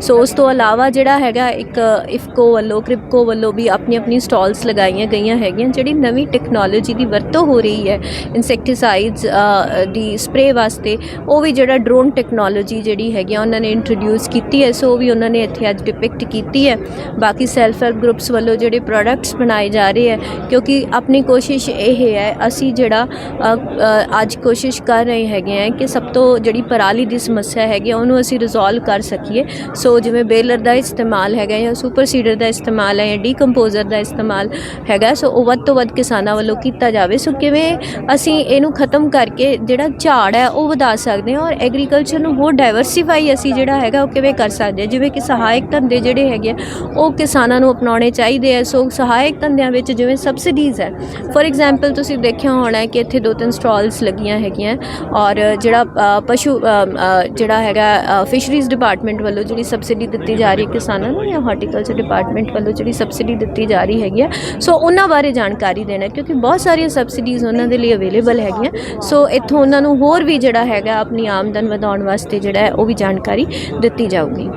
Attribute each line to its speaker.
Speaker 1: ਸੋ ਉਸ ਤੋਂ ਇਲਾਵਾ ਜਿਹੜਾ ਹੈਗਾ ਇੱਕ ਇਫਕੋ ਵੱਲੋਂ ਕ੍ਰਿਪਕੋ ਵੱਲੋਂ ਵੀ ਆਪਣੀ ਆਪਣੀ ਸਟਾਲਸ ਲਗਾਈਆਂ ਗਈਆਂ ਹੈਗੀਆਂ ਜਿਹੜੀ ਨਵੀਂ ਟੈਕਨੋਲੋਜੀ ਦੀ ਵਰਤੋਂ ਹੋ ਰਹੀ ਹੈ ਇਨਸੈਕਟੀਸਾਈਡਸ ਦੀ ਸਪਰੇ ਵਾਸਤੇ ਉਹ ਵੀ ਜਿਹੜਾ ਡਰੋਨ ਟੈਕਨੋਲੋਜੀ ਜਿਹੜੀ ਹੈਗੀ ਆ ਉਹਨਾਂ ਨੇ ਇੰਟਰੋਡਿਊਸ ਕੀਤੀ ਹੈ ਸੋ ਉਹ ਵੀ ਉਹਨਾਂ ਨੇ ਇੱਥੇ ਅੱਜ ਡਿਪਿਕਟ ਕੀਤੀ ਹੈ। ਬਾਕੀ ਸੈਲਫ ਹੈਲਪ ਗਰੁੱਪਸ ਵੱਲੋਂ ਜਿਹੜੇ ਪ੍ਰੋਡਕਟਸ ਬਣਾਏ ਜਾ ਰਹੇ ਹੈ ਕਿਉਂਕਿ ਆਪਣੀ ਕੋਸ਼ਿਸ਼ ਇਹ ਹੈ ਅਸੀਂ ਜਿਹੜਾ ਅੱਜ ਕੋਸ਼ਿਸ਼ ਕਰ ਰਹੇ ਹੈਗੇ ਆ ਕਿ ਸਭ ਤੋਂ ਜਿਹੜੀ ਪਰਾਲੀ ਦੀ ਸਮੱਸਿਆ ਹੈਗੀ ਆ, ਉਹਨੂੰ ਅਸੀਂ ਰਿਜ਼ੋਲਵ ਕਰ ਸਕੀਏ। ਸੋ ਜਿਵੇਂ ਬੇਲਰ ਦਾ ਇਸਤੇਮਾਲ ਹੈਗਾ ਜਾਂ ਸੁਪਰ ਸੀਡਰ ਦਾ ਇਸਤੇਮਾਲ ਹੈ ਜਾਂ ਡੀਕੰਪੋਜ਼ਰ ਦਾ ਇਸਤੇਮਾਲ ਹੈਗਾ ਸੋ ਉਹ ਵੱਧ ਤੋਂ ਵੱਧ ਕਿਸਾਨਾਂ ਵੱਲੋਂ ਕੀਤਾ ਜਾਵੇ। ਸੋ ਕਿਵੇਂ ਅਸੀਂ ਇਹਨੂੰ ਖਤਮ ਕਰਕੇ ਜਿਹੜਾ ਝਾੜ ਹੈ ਉਹ ਵਧਾ ਸਕਦੇ ਹਾਂ ਔਰ ਐਗਰੀਕਲਚਰ ਨੂੰ ਹੋਰ ਡਾਈਵਰਸਿਫਾਈ ਅਸੀਂ ਜਿਹੜਾ ਹੈਗਾ ਉਹ ਕਿਵੇਂ ਕਰ ਸਕਦੇ ਹਾਂ? ਜਿਵੇਂ ਕਿ ਸਹਾਇਕ ਧੰਦੇ ਜਿਹੜੇ ਹੈਗੇ ਆ, ਉਹ ਕਿਸਾਨਾਂ ਨੂੰ ਅਪਣਾਉਣੇ ਚਾਹੀਦੇ ਆ। ਸੋ ਸਹਾਇਕ ਧੰਦਿਆਂ ਵਿੱਚ ਜਿਵੇਂ ਸਬਸਿਡੀਜ਼ ਹੈ ਫੋਰ ਐਗਜ਼ਾਮਪਲ ਤੁਸੀਂ ਦੇਖਿਆ ਹੋਣਾ ਕਿ ਇੱਥੇ ਦੋ ਤਿੰਨ ਸਟਾਲਸ ਲੱਗੀਆਂ ਹੈਗੀਆਂ ਔਰ ਜਿਹੜਾ ਪਸ਼ੂ ਜਿਹੜਾ ਹੈਗਾ ਫਿਸ਼ਰੀਜ਼ ਡਿਪਾਰਟਮੈਂਟ ਵੱਲੋਂ ਜਿਹੜੀ ਸਬਸਿਡੀ ਦਿੱਤੀ ਜਾ ਰਹੀ ਹੈ ਕਿਸਾਨਾਂ ਨੂੰ ਜਾਂ ਹਾਰਟੀਕਲਚਰ ਡਿਪਾਰਟਮੈਂਟ ਵੱਲੋਂ ਜਿਹੜੀ ਸਬਸਿਡੀ ਦਿੱਤੀ ਜਾ ਰਹੀ ਹੈਗੀ ਹੈ? ਸੋ ਉਹਨਾਂ ਬਾਰੇ ਜਾਣਕਾਰੀ ਦੇਣਾ ਕਿਉਂਕਿ ਬਹੁਤ ਸਾਰੀਆਂ ਸਬਸਿਡੀਜ਼ ਉਹਨਾਂ ਦੇ ਲਈ ਅਵੇਲੇਬਲ ਹੈਗੀਆਂ। ਸੋ ਇੱਥੋਂ ਉਹਨਾਂ ਨੂੰ ਹੋਰ ਵੀ ਜਿਹੜਾ ਹੈਗਾ ਆਪਣੀ ਆਮਦਨ ਵਧਾਉਣ ਵਾਸਤੇ ਜਿਹੜਾ ਹੈ ਉਹ ਵੀ ਜਾਣਕਾਰੀ ਦਿੱਤੀ ਜਾਊਗੀ।